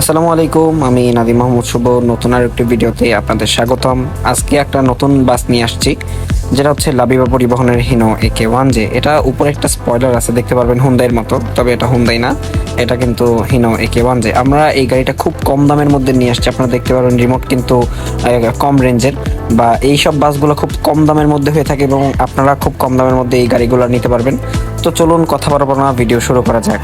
আসসালামু আলাইকুম, আমি নাদিম মাহমুদ শুভ। নতুন আর একটি ভিডিওতে আপনাদের স্বাগতম। আজকে একটা নতুন বাস নিয়ে আসছি, যেটা হচ্ছে লাবিবা পরিবহনের Hino A K one J. এটা উপরে একটা স্পয়লার আছে, দেখতে পারবেন হুন্দাইয়ের মতো, তবে এটা হুন্দাই না। এটা কিন্তু Hino A K one J. আমরা এই গাড়িটা খুব কম দামের মধ্যে নিয়ে আসছি, আপনারা দেখতে পারবেন রিমোট কিন্তু কম রেঞ্জের বা এই সব বাসগুলো খুব কম দামের মধ্যে হয়ে থাকে এবং আপনারা খুব কম দামের মধ্যে এই গাড়িগুলো নিতে পারবেন। তো চলুন কথা বলব না, ভিডিও শুরু করা যাক।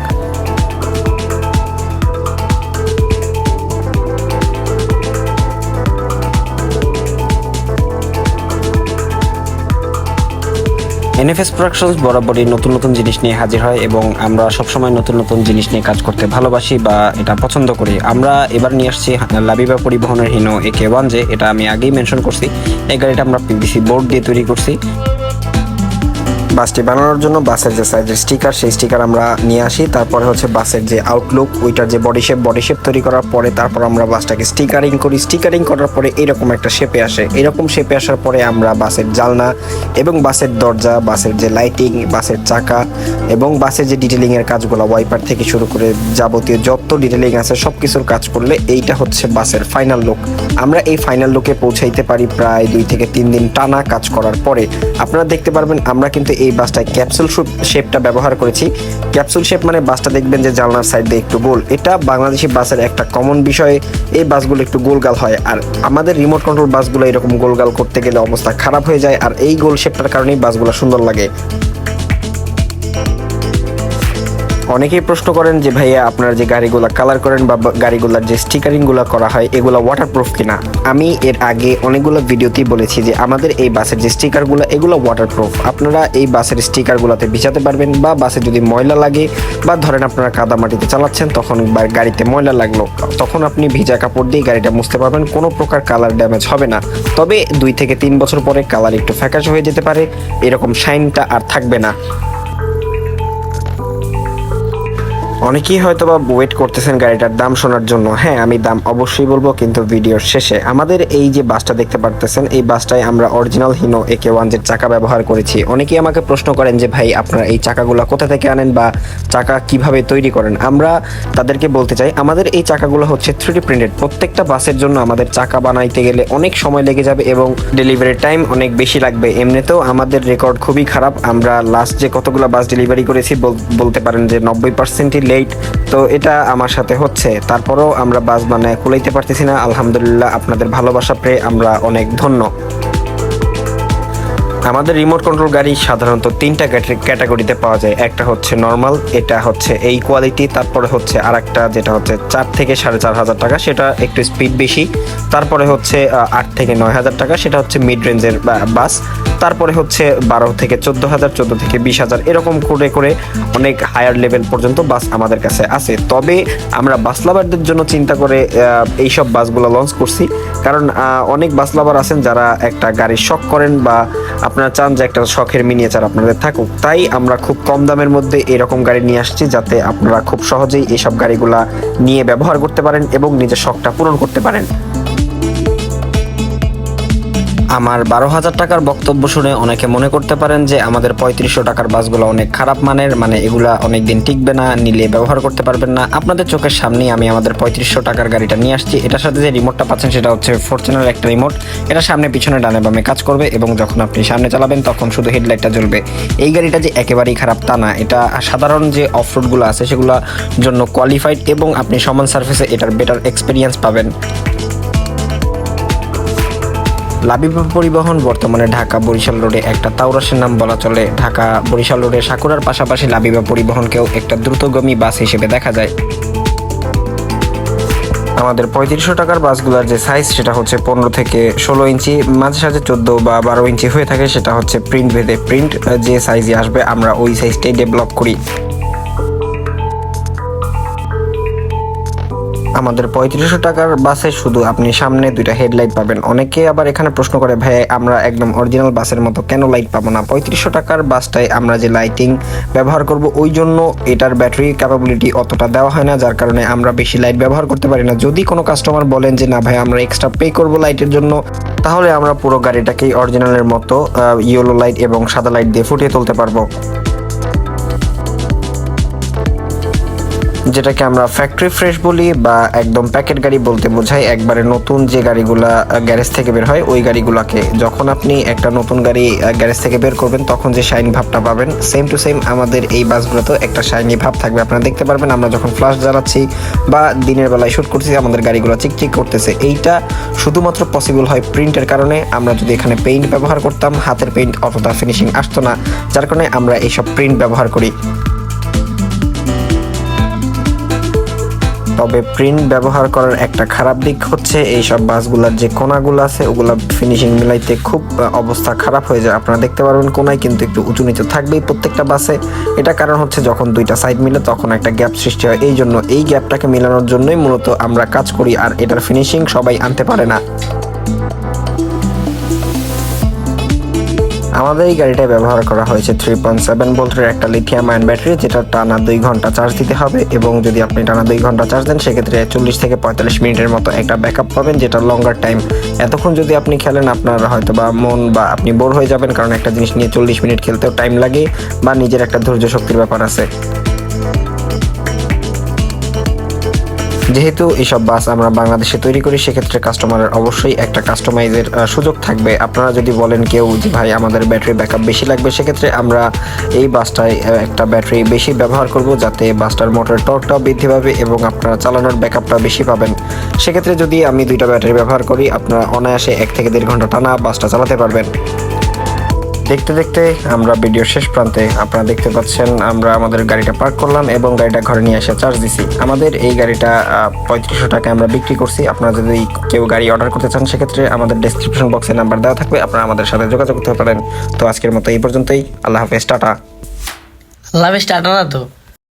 এনএফএস প্রোডাকশনস বরাবরই নতুন নতুন জিনিস নিয়ে হাজির হয় এবং আমরা সবসময় নতুন নতুন জিনিস নিয়ে কাজ করতে ভালোবাসি বা এটা পছন্দ করি। আমরা এবার নিয়ে আসছি লাবিবা পরিবহনের হিনো একে ওয়ান যে, এটা আমি আগেই মেনশন করছি। এই গাড়িটা আমরা পিভিসি বোর্ড দিয়ে তৈরি করছি। বাসটি বানানোর জন্য বাসের যে সাইজের স্টিকার, সেই স্টিকার আমরা নিয়ে আসি। তারপরে হচ্ছে বাসের যে আউটলুক ওইটার যে বডি শেপ বডি শেপ তৈরি করার পরে তারপর আমরা বাসটাকে স্টিকারিং করি। স্টিকারিং করার পরে এরকম একটা শেপে আসে। এরকম শেপে আসার পরে আমরা বাসের জালনা এবং বাসের দরজা, বাসের যে লাইটিং বাসের চাকা এবং বাসের যে ডিটেলিং এর কাজগুলো ওয়াইপার থেকে শুরু করে যাবতীয় যত ডিটেলিং আছে সব কিছুর কাজ করলে এইটা হচ্ছে বাসের ফাইনাল লুক আমরা এই ফাইনাল লুকে পৌঁছাইতে পারি প্রায় দুই থেকে তিন দিন টানা কাজ করার পরে। আপনারা দেখতে পারবেন, আমরা কিন্তু এই বাসটায় ক্যাপসুল শেপটা ব্যবহার করেছি। ক্যাপসুল শেপ মানে বাসটা দেখবেন যে জানলার সাইড দিয়ে একটু গোল। এটা বাংলাদেশি বাসের একটা কমন বিষয়। এই বাসগুলো একটু গোলগাল হয়। আর আমাদের রিমোট কন্ট্রোল বাসগুলো এরকম গোলগাল করতে গেলে অবস্থা খারাপ হয়ে যায়। আর এই গোল শেপটার কারণেই বাসগুলো সুন্দর লাগে। অনেকেই প্রশ্ন করেন যে ভাইয়া আপনারা যে গাড়িগুলো কালার করেন বা গাড়িগুলোর যে স্টিকারিংগুলো করা হয়, এগুলো ওয়াটারপ্রুফ কিনা? আমি এর আগে অনেকগুলো ভিডিওতেই বলেছি যে আমাদের এই বাসের যে স্টিকারগুলো এগুলো ওয়াটারপ্রুফ আপনারা এই বাসের স্টিকারগুলোতে ভিজাতে পারবেন বা বাসে যদি ময়লা লাগে বা ধরেন আপনারা কাদা মাটিতে চালাচ্ছেন, তখন গাড়িতে ময়লা লাগল, তখন আপনি ভিজা কাপড় দিয়ে গাড়িটা মুছতে পারবেন, কোনো প্রকার কালার ড্যামেজ হবে না। তবে দুই থেকে তিন বছর পরে কালার একটু ফ্যাকাশ হয়ে যেতে পারে, এরকম শাইনটা আর থাকবে না। অনেকেই হয়তো বা ওয়েট করতেছেন গাড়িটার দাম শোনার জন্য। হ্যাঁ আমি দাম অবশ্যই বলব, কিন্তু ভিডিওর শেষে আমাদের এই যে বাসটা দেখতে পারতেছেন, এই বাসটায় আমরা original Hino A K one Z চাকা ব্যবহার করেছি। অনেকেই আমাকে প্রশ্ন করেন যে, ভাই, আপনারা এই চাকাগুলো কোথা থেকে আনেন বা চাকা কীভাবে তৈরি করেন? আমরা তাদেরকে বলতে চাই, আমাদের এই চাকাগুলো হচ্ছে থ্রিডি প্রিন্টেড প্রত্যেকটা বাসের জন্য আমাদের চাকা বানাইতে গেলে অনেক সময় লেগে যাবে এবং ডেলিভারি টাইম অনেক বেশি লাগবে। এমনিতেও আমাদের রেকর্ড খুবই খারাপ। আমরা লাস্ট যে কতগুলো বাস ডেলিভারি করেছি বলতে পারেন যে, নব্বই পার্সেন্টই লেট তো এটা আমার সাথে হচ্ছে। তারপরেও আমরা বাস বানায় কুলাইতে পারতেছি না। আলহামদুলিল্লাহ আপনাদের ভালোবাসা পেয়ে আমরা অনেক ধন্য। আমাদের রিমোট কন্ট্রোল গাড়ি সাধারণত তিনটা ক্যাটাগরিতে পাওয়া যায়। একটা হচ্ছে নর্মাল এটা হচ্ছে এই কোয়ালিটি তারপরে হচ্ছে আরেকটা যেটা হচ্ছে চার থেকে সাড়ে চার হাজার টাকা, সেটা একটু স্পিড বেশি। তারপরে হচ্ছে আট থেকে নয় হাজার টাকা, সেটা হচ্ছে মিড রেঞ্জের বাস তারপরে হচ্ছে বারো থেকে চোদ্দ হাজার, চোদ্দ থেকে বিশ হাজার, এরকম করে করে অনেক হায়ার লেভেল পর্যন্ত বাস আমাদের কাছে আছে। তবে আমরা বাস লাভারদের জন্য চিন্তা করে এইসব বাসগুলো লঞ্চ করছি। কারণ অনেক বাস লাভার আছেন যারা একটা গাড়ির শখ করেন বা আপনারা চান যে একটা শখের মিনিয়েচার আপনাদের থাকুক। তাই আমরা খুব কম দামের মধ্যে এরকম গাড়ি নিয়ে আসছি যাতে আপনারা খুব সহজেই এইসব গাড়িগুলা নিয়ে ব্যবহার করতে পারেন এবং নিজের শখটা পূরণ করতে পারেন। আমার বারো হাজার টাকার বক্তব্য শুনে অনেকে মনে করতে পারেন যে আমাদের পঁয়ত্রিশশো টাকার বাসগুলো অনেক খারাপ মানের মানে এগুলা অনেক দিন টিকবে না, নিলে ব্যবহার করতে পারবেন না। আপনাদের চোখের সামনেই আমি আমাদের পঁয়ত্রিশশো টাকার গাড়িটা নিয়ে আসছি। এটার সাথে যে রিমোটটা পাচ্ছেন সেটা হচ্ছে ফরচুনার একটা রিমোট এটা সামনে পিছনে ডানে বামে কাজ করবে এবং যখন আপনি সামনে চালাবেন তখন শুধু হেডলাইটটা জ্বলবে। এই গাড়িটা যে একেবারেই খারাপ তা না, এটা সাধারণ যে অফরোডগুলো আছে সেগুলোর জন্য কোয়ালিফাইড এবং আপনি সমান সার্ফেসে এটার বেটার এক্সপিরিয়েন্স পাবেন। লাবিবা পরিবহন বর্তমানে ঢাকা বরিশাল রোডে একটা তাওরাসের নাম বলা চলে। ঢাকা বরিশাল রোডে সাকুরার পাশাপাশি লাবিবা পরিবহনকেও একটা দ্রুতগামী বাস হিসেবে দেখা যায়। আমাদের পঁয়ত্রিশশো টাকার বাসগুলোর যে সাইজ সেটা হচ্ছে পনেরো থেকে ষোলো ইঞ্চি, মাঝে সাঝে চোদ্দ বা বারো ইঞ্চি হয়ে থাকে, সেটা হচ্ছে প্রিন্ট ভেদে প্রিন্ট যে সাইজে আসবে, আমরা ওই সাইজটাই ডেভেলপ করি। আমাদের পঁয়ত্রিশশো টাকার বাসে শুধু আপনি সামনে দুইটা হেডলাইট পাবেন। অনেকে আবার এখানে প্রশ্ন করে, ভাই, আমরা একদম অরিজিনাল বাসের মতো কেন লাইট পাবো না? পঁয়ত্রিশশো টাকার বাসটায় আমরা যে লাইটিং ব্যবহার করব, ওই জন্য এটার ব্যাটারি ক্যাপাবিলিটি অতটা দেওয়া হয় না, যার কারণে আমরা বেশি লাইট ব্যবহার করতে পারি না। যদি কোনো কাস্টমার বলেন যে, না ভাই, আমরা এক্সট্রা পে করব লাইটের জন্য, তাহলে আমরা পুরো গাড়িটাকেই অরিজিনালের মতো ইয়েলো লাইট এবং সাদা লাইট দিয়ে ফুটিয়ে তুলতে পারব। যেটাকে আমরা ফ্যাক্টরি ফ্রেশ বলি বা একদম প্যাকেট গাড়ি বলতে বোঝাই একবারে নতুন যে গাড়িগুলা গ্যারেজ থেকে বের হয়, ওই গাড়িগুলোকে। যখন আপনি একটা নতুন গাড়ি গ্যারেজ থেকে বের করবেন, তখন যে শাইন ভাবটা পাবেন সেম টু সেম আমাদের এই বাসগুলোতেও একটা শাইনি ভাব থাকবে। আপনারা দেখতে পারবেন, আমরা যখন ফ্লাশ জ্বালাচ্ছি বা দিনের বেলায় শ্যুট করছি আমাদের গাড়িগুলো চিকচিক করতেছে। এইটা শুধুমাত্র পসিবল হয় প্রিন্টের কারণে। আমরা যদি এখানে পেইন্ট ব্যবহার করতাম, হাতের পেইন্ট অতটা ফিনিশিং আসতো না। যার কারণে আমরা এইসব প্রিন্ট ব্যবহার করি। তবে প্রিন্ট ব্যবহার করার একটা খারাপ দিক হচ্ছে এই সব বাসগুলোর যে কোনাগুলো আছে, ওগুলো ফিনিশিং মিলাইতে খুব অবস্থা খারাপ হয়ে যায়। আপনারা দেখতে পারবেন কোনায় কিন্তু একটু উঁচু নিচু থাকবেই প্রত্যেকটা বাসে। এটা কারণ হচ্ছে যখন দুইটা সাইড মিলে তখন একটা গ্যাপ সৃষ্টি হয়। এই জন্য এই গ্যাপটাকে মেলানোর জন্যই মূলত আমরা কাজ করি, আর এটার ফিনিশিং সবাই আনতে পারে না। আমাদের এই গাড়িটা ব্যবহার করা হয়েছে থ্রি পয়েন্ট সেভেন ভোল্টের একটা লিথিয়াম আয়ন ব্যাটারি যেটা টানা দুই ঘণ্টা চার্জ দিতে হবে এবং যদি আপনি টানা দুই ঘণ্টা চার্জ দেন, সেক্ষেত্রে চল্লিশ থেকে পঁয়তাল্লিশ মিনিটের মতো একটা ব্যাকআপ পাবেন, যেটা লঙ্গার টাইম এতক্ষণ যদি আপনি খেলেন, আপনার হয়তো বা মন বা আপনি বোর হয়ে যাবেন, কারণ একটা জিনিস নিয়ে চল্লিশ মিনিট খেলতেও টাইম লাগে বা নিজের একটা ধৈর্য শক্তির ব্যাপার আছে। যেহেতু এইসব বাস আমরা বাংলাদেশে তৈরি করি, সেক্ষেত্রে কাস্টমারের অবশ্যই একটা কাস্টমাইজের সুযোগ থাকবে। আপনারা যদি বলেন কেউ যে, ভাই, আমাদের ব্যাটারি ব্যাকআপ বেশি লাগবে, সেক্ষেত্রে আমরা এই বাসটায় একটা ব্যাটারি বেশি ব্যবহার করব যাতে বাসটার মোটরের টর্কটাও বৃদ্ধি পাবে এবং আপনারা চালানোর ব্যাকআপটা বেশি পাবেন। সেক্ষেত্রে যদি আমি দুইটা ব্যাটারি ব্যবহার করি, আপনারা অনায়াসে এক থেকে দেড় ঘণ্টা টানা বাসটা চালাতে পারবেন। দেখতে দেখতে আমরা ভিডিও শেষ প্রান্তে আপনারা দেখতে পাচ্ছেন আমরা আমাদের গাড়িটা পার্ক করলাম এবং গাড়িটা ঘরে নিয়ে এসে চার্জ দিছি। আমাদের এই গাড়িটা পঁয়ত্রিশশো টাকা আমরা বিক্রি করছি। আপনারা যদি কেউ গাড়ি অর্ডার করতে চান, সেক্ষেত্রে আমাদের ডিসক্রিপশন বক্সে নাম্বার দেওয়া থাকবে। আপনারা আমাদের সাথে যোগাযোগ করতে পারেন। তো আজকের মতো এই পর্যন্তই। আল্লাহ হাফেজ, টাটা। লাভে স্টার্ট না তো?